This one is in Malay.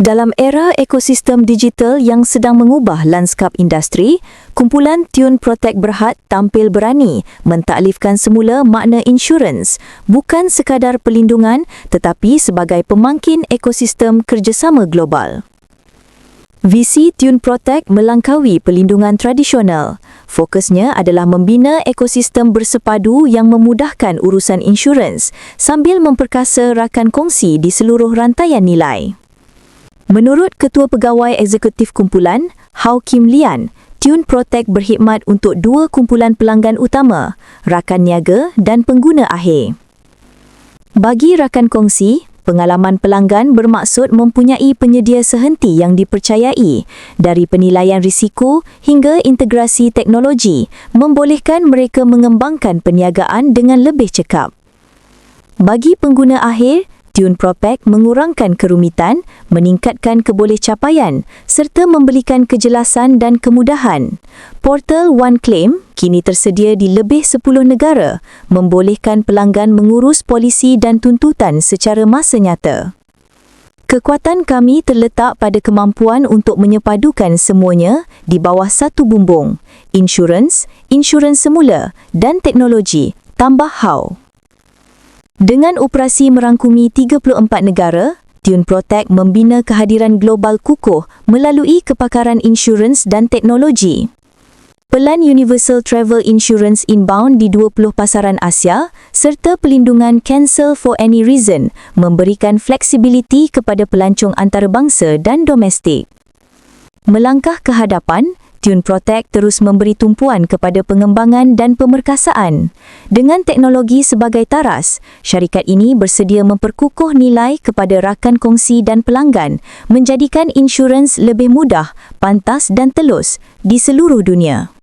Dalam era ekosistem digital yang sedang mengubah lanskap industri, kumpulan Tune Protect Berhad tampil berani mentaklifkan semula makna insurans bukan sekadar pelindungan tetapi sebagai pemangkin ekosistem kerjasama global. Visi Tune Protect melangkaui pelindungan tradisional. Fokusnya adalah membina ekosistem bersepadu yang memudahkan urusan insurans sambil memperkasa rakan kongsi di seluruh rantaian nilai. Menurut Ketua Pegawai Eksekutif Kumpulan, Hao Kim Lian, Tune Protect berkhidmat untuk dua kumpulan pelanggan utama, rakan niaga dan pengguna akhir. Bagi rakan kongsi, pengalaman pelanggan bermaksud mempunyai penyedia sehenti yang dipercayai dari penilaian risiko hingga integrasi teknologi membolehkan mereka mengembangkan perniagaan dengan lebih cekap. Bagi pengguna akhir, Tune Propek mengurangkan kerumitan, meningkatkan kebolehcapaian serta memberikan kejelasan dan kemudahan. Portal One Claim kini tersedia di lebih 10 negara, membolehkan pelanggan mengurus polisi dan tuntutan secara masa nyata. Kekuatan kami terletak pada kemampuan untuk menyepadukan semuanya di bawah satu bumbung, insurans, insurans semula dan teknologi, tambah HAU. Dengan operasi merangkumi 34 negara, Tune Protect membina kehadiran global kukuh melalui kepakaran insurans dan teknologi. Pelan Universal Travel Insurance Inbound di 20 pasaran Asia serta pelindungan Cancel for Any Reason memberikan fleksibiliti kepada pelancong antarabangsa dan domestik. Melangkah ke hadapan, Tune Protect terus memberi tumpuan kepada pengembangan dan pemerkasaan. Dengan teknologi sebagai taras, syarikat ini bersedia memperkukuh nilai kepada rakan kongsi dan pelanggan, menjadikan insurans lebih mudah, pantas dan telus di seluruh dunia.